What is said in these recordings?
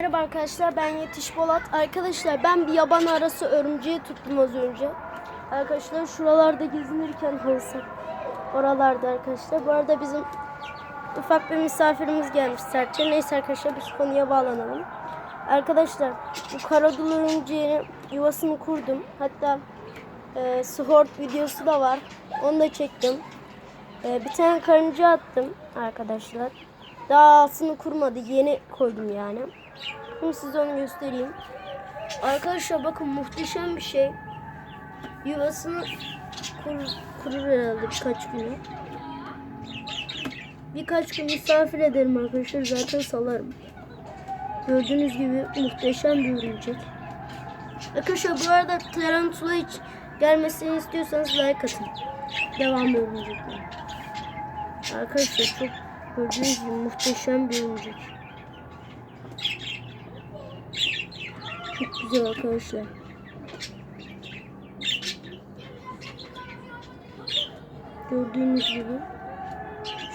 Merhaba arkadaşlar ben Yetiş Bolat. Arkadaşlar ben bir yaban arası örümceği tuttum az önce. Arkadaşlar şuralarda gezinirken halısak. Oralarda arkadaşlar. Bu arada bizim ufak bir misafirimiz gelmiş Serçe. Neyse arkadaşlar biz konuya bağlanalım. Arkadaşlar bu karadul örümceğinin yuvasını kurdum. Hatta e, Sword videosu da var. Onu da çektim. E, bir tane karınca attım arkadaşlar. Daha altını kurmadı. Yeni koydum yani. Şimdi size onu göstereyim. Arkadaşlar bakın muhteşem bir şey. Yuvasını kur, kurur herhalde birkaç günü. Birkaç gün misafir ederim arkadaşlar. Zaten salarım. Gördüğünüz gibi muhteşem bir örümcek. Arkadaşlar bu arada tarantula hiç gelmesini istiyorsanız like atın. Devam örümcekler. Arkadaşlar çok gördüğünüz gibi muhteşem bir örümcek. Güzel arkadaşlar. Gördüğünüz gibi.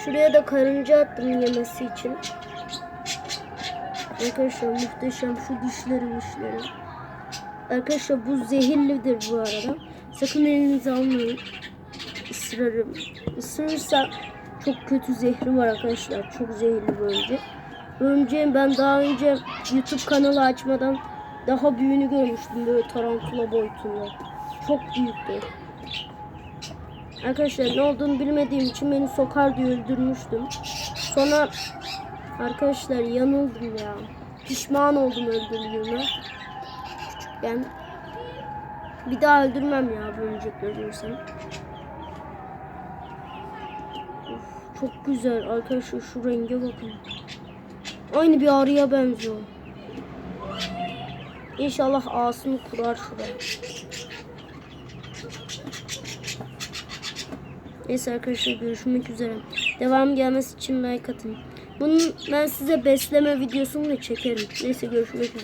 Şuraya da karınca attım yemesi için. Arkadaşlar muhteşem şu dişleri dişleri. Arkadaşlar bu zehirlidir bu arada. Sakın elinize almayın. Isırırım. Isırırsa çok kötü zehri var arkadaşlar. Çok zehirli bir örümcek. Örümceğin ben daha önce YouTube kanalı açmadan daha büyüğünü görmüştüm böyle tarantula boyutunda. Çok büyüktü. Arkadaşlar ne olduğunu bilmediğim için beni sokar diye öldürmüştüm. Sonra arkadaşlar yanıldım ya. Pişman oldum öldürdüğüme. Küçükken. Bir daha öldürmem ya bu örümcekleri görsem. Of, çok güzel arkadaşlar şu renge bakın. Aynı bir arıya benziyor. İnşallah ağasını kurar şuraya. Neyse arkadaşlar görüşmek üzere. Devam gelmesi için like atın. Bunun ben size besleme videosunu da çekerim. Neyse görüşmek üzere.